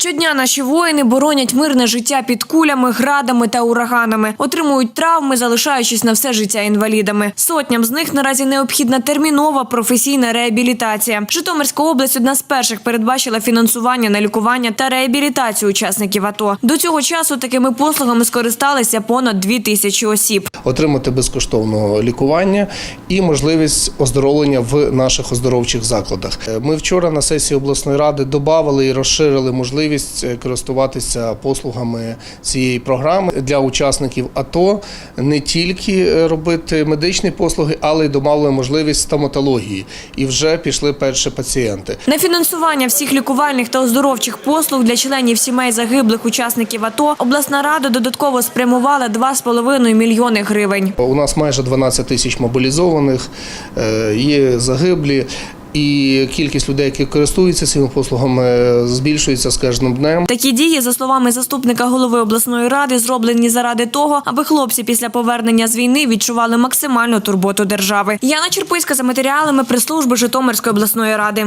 Щодня наші воїни боронять мирне життя під кулями, градами та ураганами, отримують травми, залишаючись на все життя інвалідами. Сотням з них наразі необхідна термінова професійна реабілітація. Житомирська область одна з перших передбачила фінансування на лікування та реабілітацію учасників АТО. До цього часу такими послугами скористалися понад дві тисячі осіб. отримати безкоштовного лікування і можливість оздоровлення в наших оздоровчих закладах. Е, Ми вчора на сесії обласної ради додали і розширили можливість е, користуватися послугами цієї програми для учасників АТО не тільки е, робити медичні послуги, але й додали можливість стоматології. І вже пішли перші пацієнти. На фінансування всіх лікувальних та оздоровчих послуг для членів сімей загиблих учасників АТО обласна рада додатково спрямувала 2,5 мільйони гривень. У нас майже 12 тисяч мобілізованих, е, є загиблі. І кількість людей, які користуються цими послугами, е, збільшується з кожним днем. Такі дії, за словами заступника голови обласної ради, зроблені заради того, аби хлопці після повернення з війни відчували максимальну турботу держави. Яна Черписька за матеріалами прес-служби Житомирської обласної ради.